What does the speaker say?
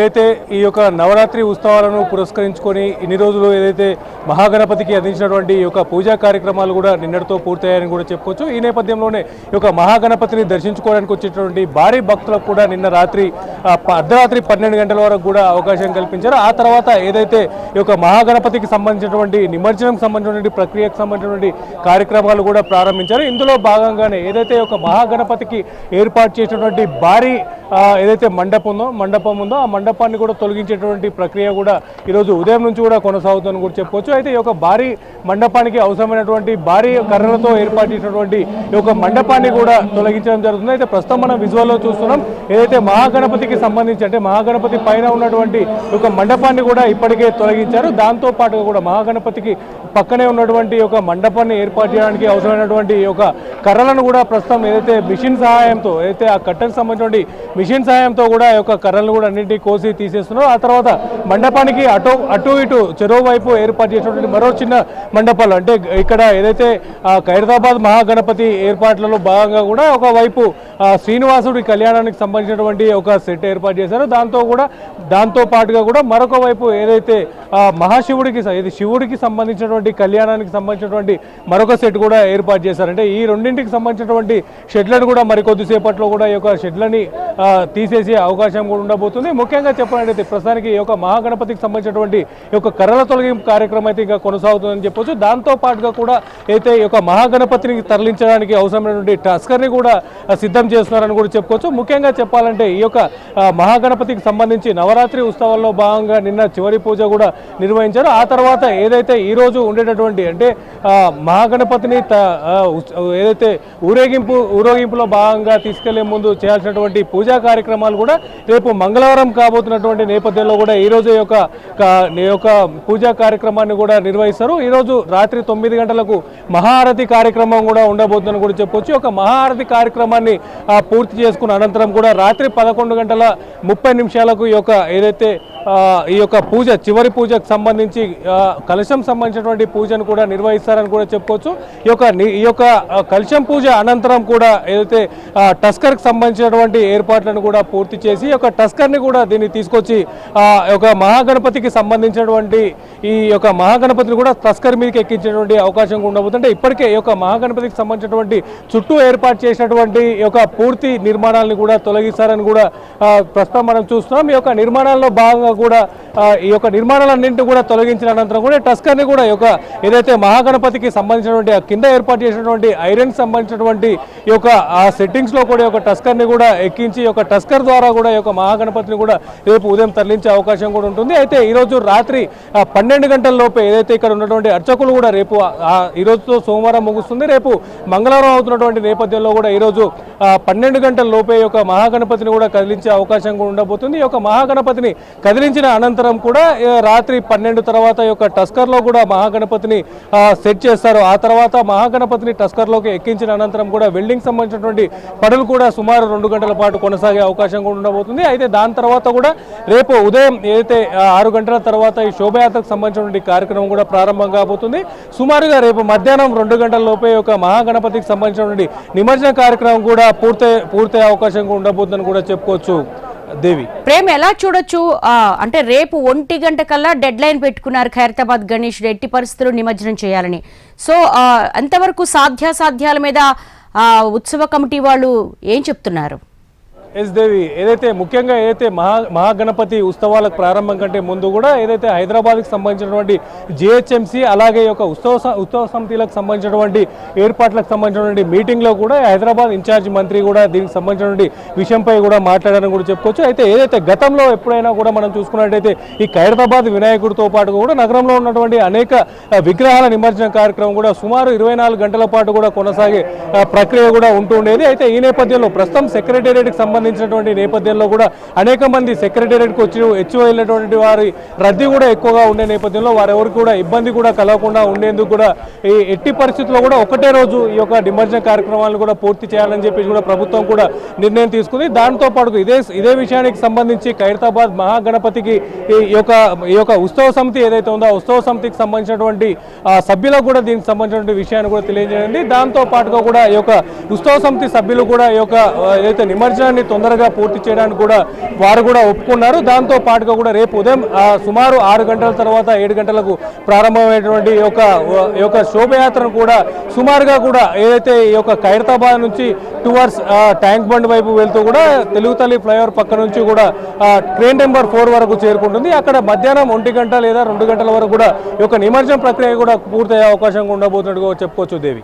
ఏదైతే ఈ యొక్క నవరాత్రి ఉత్సవాలను పురస్కరించుకొని ఇన్ని రోజులు ఏదైతే మహాగణపతికి అందించినటువంటి ఈ యొక్క పూజా కార్యక్రమాలు కూడా నిన్నటితో పూర్తయ్యాయని కూడా చెప్పుకోవచ్చు. ఈ నేపథ్యంలోనే ఈ యొక్క మహాగణపతిని దర్శించుకోవడానికి వచ్చేటువంటి భారీ భక్తులకు కూడా నిన్న రాత్రి అర్ధరాత్రి పన్నెండు గంటల వరకు కూడా అవకాశం కల్పించారు. ఆ తర్వాత ఏదైతే ఈ యొక్క మహాగణపతికి సంబంధించినటువంటి నిమజ్జనం సంబంధించినటువంటి ప్రక్రియకు సంబంధించినటువంటి కార్యక్రమాలు కూడా ప్రారంభించారు. ఇందులో భాగంగానే ఏదైతే ఈ యొక్క మహాగణపతికి ఏర్పాటు చేసినటువంటి భారీ ఏదైతే మండపం ఉందో మండపం ఉందో ఆ మండపం మండపాన్ని కూడా తొలగించేటువంటి ప్రక్రియ కూడా ఈరోజు ఉదయం నుంచి కూడా కొనసాగుతుందని కూడా చెప్పుకోవచ్చు. అయితే ఈ యొక్క భారీ మండపానికి అవసరమైనటువంటి భారీ కర్రలతో ఏర్పాటు చేసినటువంటి ఈ యొక్క మండపాన్ని కూడా తొలగించడం జరుగుతుంది. అయితే ప్రస్తుతం మనం విజువల్లో చూస్తున్నాం ఏదైతే మహాగణపతికి సంబంధించి అంటే మహాగణపతి పైన ఉన్నటువంటి ఒక మండపాన్ని కూడా ఇప్పటికే తొలగించారు. దాంతో పాటుగా కూడా మహాగణపతికి పక్కనే ఉన్నటువంటి ఒక మండపాన్ని ఏర్పాటు చేయడానికి అవసరమైనటువంటి ఈ యొక్క కర్రలను కూడా ప్రస్తుతం ఏదైతే మిషన్ సహాయంతో ఏదైతే ఆ కట్టకు సంబంధించినటువంటి మిషన్ సహాయంతో కూడా ఈ యొక్క కర్రలను కూడా అన్నింటినీ కోసి తీసేస్తున్నారు ఆ తర్వాత మండపానికి అటు అటు ఇటు చెరువు వైపు ఏర్పాటు చేసినటువంటి మరో చిన్న మండపాలు. అంటే ఇక్కడ ఏదైతే ఖైరదాబాద్ మహాగణపతి ఏర్పాట్లలో భాగంగా కూడా ఒకవైపు శ్రీనివాసుడి కళ్యాణానికి సంబంధించినటువంటి ఒక సెట్ ఏర్పాటు చేశారు. దాంతో కూడా దాంతో పాటుగా కూడా మరొక వైపు ఏదైతే మహాశివుడికి ఇది శివుడికి సంబంధించినటువంటి కళ్యాణానికి సంబంధించినటువంటి మరొక సెట్ కూడా ఏర్పాటు చేశారంటే ఈ రెండింటికి సంబంధించినటువంటి షెడ్లను కూడా మరి కొద్దిసేపట్లో కూడా ఈ యొక్క షెడ్లని తీసేసే అవకాశం కూడా ఉండబోతుంది. ముఖ్యంగా చెప్పాలంటే ప్రస్తుతానికి ఈ యొక్క మహాగణపతికి సంబంధించినటువంటి ఈ యొక్క కర్రల తొలగింపు కార్యక్రమం అయితే ఇంకా కొనసాగుతుందని చెప్పొచ్చు. దాంతో పాటుగా కూడా అయితే ఈ యొక్క మహాగణపతిని తరలించడానికి అవసరమైనటువంటి టస్కర్ని కూడా సిద్ధం చేస్తున్నారని కూడా చెప్పుకోవచ్చు. ముఖ్యంగా చెప్పాలంటే ఈ యొక్క మహాగణపతికి సంబంధించి నవరాత్రి ఉత్సవాల్లో భాగంగా నిన్న చివరి పూజ కూడా నిర్వహించారు. ఆ తర్వాత ఏదైతే ఈరోజు ఉండేటటువంటి అంటే మహాగణపతిని త- ఏదైతే ఊరేగింపు ఊరేగింపులో భాగంగా తీసుకెళ్ళే ముందు చేయాల్సినటువంటి పూజా కార్యక్రమాలు కూడా రేపు మంగళవారం కాబోతున్నటువంటి నేపథ్యంలో కూడా ఈరోజు యొక్క యొక్క పూజా కార్యక్రమాన్ని కూడా నిర్వహిస్తారు. ఈరోజు రాత్రి తొమ్మిది గంటలకు మహారతి కార్యక్రమం కూడా ఉండబోతుందని కూడా చెప్పొచ్చు. ఒక మహారతి కార్యక్రమాన్ని పూర్తి చేసుకున్న అనంతరం కూడా రాత్రి పదకొండు గంటల ముప్పై నిమిషాలకు ఈ యొక్క ఏదైతే ఈ యొక్క పూజ చివరి పూజకు సంబంధించి కలశం సంబంధించినటువంటి పూజను కూడా నిర్వహిస్తారని కూడా చెప్పుకోవచ్చు. ఈ యొక్క ఈ యొక్క కలశం పూజ అనంతరం కూడా ఏదైతే టస్కర్కి సంబంధించినటువంటి ఏర్పాట్లను కూడా పూర్తి చేసి ఈ యొక్క టస్కర్ని కూడా దీన్ని తీసుకొచ్చి ఒక మహాగణపతికి సంబంధించినటువంటి ఈ యొక్క మహాగణపతిని కూడా టస్కర్ మీదకి ఎక్కించినటువంటి అవకాశం కూడా ఉండబోతుంటే ఇప్పటికే ఈ యొక్క మహాగణపతికి సంబంధించినటువంటి చుట్టూ ఏర్పాటు చేసినటువంటి ఈ యొక్క పూర్తి నిర్మాణాలను కూడా తొలగిస్తారని కూడా ప్రస్తుతం మనం చూస్తున్నాం. ఈ యొక్క నిర్మాణాల్లో భాగంగా కూడా ఈ యొక్క నిర్మాణాలన్నింటినీ కూడా తొలగించిన అనంతరం కూడా టస్కర్ని కూడా యొక్క ఏదైతే మహాగణపతికి సంబంధించినటువంటి కింద ఏర్పాటు చేసినటువంటి ఐరన్ సంబంధించినటువంటి ఈ యొక్క ఆ సెట్టింగ్స్లో కూడా యొక్క టస్కర్ని కూడా ఎక్కించి యొక్క టస్కర్ ద్వారా కూడా యొక్క మహాగణపతిని కూడా రేపు ఉదయం తరలించే అవకాశం కూడా ఉంటుంది. అయితే ఈ రోజు రాత్రి ఆ, పన్నెండు గంటల లోపే ఏదైతే ఇక్కడ ఉన్నటువంటి అర్చకులు కూడా రేపు ఈరోజుతో ఈ రోజుతో సోమవారం ముగుస్తుంది. రేపు మంగళవారం అవుతున్నటువంటి నేపథ్యంలో కూడా ఈరోజు పన్నెండు గంటల లోపే యొక్క మహాగణపతిని కూడా కదిలించే అవకాశం కూడా ఉండబోతుంది. ఈ యొక్క మహాగణపతిని కదిలించిన అనంతరం కూడా రాత్రి పన్నెండు తర్వాత ఈ యొక్క టస్కర్లో కూడా మహాగణపతిని సెట్ చేస్తారు. ఆ తర్వాత మహాగణపతిని టస్కర్లోకి ఎక్కించిన అనంతరం కూడా వెల్డింగ్ సంబంధించినటువంటి పనులు కూడా సుమారు రెండు గంటల పాటు కొనసాగే అవకాశం కూడా ఉండబోతుంది. అయితే దాని తర్వాత కూడా రేపు ఉదయం ఏదైతే ఆరు గంటల తర్వాత ఈ శోభయాత్రకు సంబంధించినటువంటి కార్యక్రమం కూడా ప్రారంభం కాబోతుంది. సుమారుగా రేపు మధ్యాహ్నం రెండు గంటల లోపే ఒక మహాగణపతికి సంబంధించినటువంటి నిమజ్జన కార్యక్రమం కూడా పూర్తి పూర్తయ్యే అవకాశం కూడా ఉండబోతుందని కూడా చెప్పుకోవచ్చు. దేవి. ప్రేమ్ ఎలా చూడొచ్చు? అంటే రేపు ఒంటి గంట కల్లా డెడ్ లైన్ పెట్టుకున్నారు ఖైరతాబాద్ గణేష్ ఎట్టి పరిస్థితులు నిమజ్జనం చేయాలని. సో ఎంతవరకు సాధ్యాసాధ్యాల మీద ఉత్సవ కమిటీ వాళ్ళు ఏం చెప్తున్నారు? ఎస్ దేవి ఏదైతే ముఖ్యంగా ఏదైతే మహా మహాగణపతి ఉత్సవాలకు ప్రారంభం కంటే ముందు కూడా ఏదైతే హైదరాబాద్కి సంబంధించినటువంటి జిహెచ్ఎంసీ అలాగే యొక్క ఉత్సవ స- ఉత్సవ సమితిలకు సంబంధించినటువంటి ఏర్పాట్లకు సంబంధించినటువంటి మీటింగ్లో కూడా హైదరాబాద్ ఇన్ఛార్జ్ మంత్రి కూడా దీనికి సంబంధించినటువంటి విషయంపై కూడా మాట్లాడారని కూడా చెప్పుకోవచ్చు. అయితే ఏదైతే గతంలో ఎప్పుడైనా కూడా మనం చూసుకున్నట్టయితే ఈ ఖైరతాబాద్ వినాయకుడితో పాటు కూడా నగరంలో ఉన్నటువంటి అనేక విగ్రహాల నిమజ్జన కార్యక్రమం కూడా సుమారు ఇరవై నాలుగు గంటల పాటు కూడా కొనసాగే ప్రక్రియ కూడా ఉంటుండేది అయితే ఈ నేపథ్యంలో ప్రస్తుతం సెక్రటేరియట్కి సంబంధించినటువంటి నేపథ్యంలో కూడా అనేక మంది సెక్రటేరియట్కి వచ్చి వచ్చి వెళ్ళినటువంటి వారి రద్దీ కూడా ఎక్కువగా ఉండే నేపథ్యంలో వారెవరికి కూడా ఇబ్బంది కూడా కలగకుండా ఉండేందుకు కూడా ఈ ఎట్టి పరిస్థితుల్లో కూడా ఒకటే రోజు ఈ యొక్క నిమజ్జన కార్యక్రమాలను కూడా పూర్తి చేయాలని చెప్పి కూడా ప్రభుత్వం కూడా నిర్ణయం తీసుకుంది. దాంతో పాటు ఇదే ఇదే విషయానికి సంబంధించి ఖైరతాబాద్ మహాగణపతికి ఈ యొక్క ఈ యొక్క ఉత్సవ సమితి ఏదైతే ఉందో ఆ ఉత్సవ సమితికి సంబంధించినటువంటి సభ్యులకు కూడా దీనికి సంబంధించినటువంటి విషయాన్ని కూడా తెలియజేయండి. దాంతో పాటుగా కూడా ఈ యొక్క ఉత్సవ సమితి సభ్యులు కూడా ఈ యొక్క ఏదైతే నిమజ్జనాన్ని తొందరగా పూర్తి చేయడానికి కూడా వారు కూడా ఒప్పుకున్నారు. దాంతో పాటుగా కూడా రేపు ఉదయం సుమారు ఆరు గంటల తర్వాత ఏడు గంటలకు ప్రారంభమైనటువంటి ఈ యొక్క యొక్క శోభయాత్రను కూడా సుమారుగా కూడా ఏదైతే ఈ యొక్క ఖైరతాబాద్ నుంచి టువర్స్ ట్యాంక్ బండ్ వైపు వెళ్తూ కూడా తెలుగు తల్లి ఫ్లైఓవర్ పక్క నుంచి కూడా ట్రైన్ నెంబర్ ఫోర్ వరకు చేరుకుంటుంది. అక్కడ మధ్యాహ్నం ఒంటి గంట లేదా రెండు గంటల వరకు కూడా ఈ యొక్క నిమజ్జనం ప్రక్రియ కూడా పూర్తయ్యే అవకాశం ఉండబోతున్నట్టుగా చెప్పుకోవచ్చు దేవి.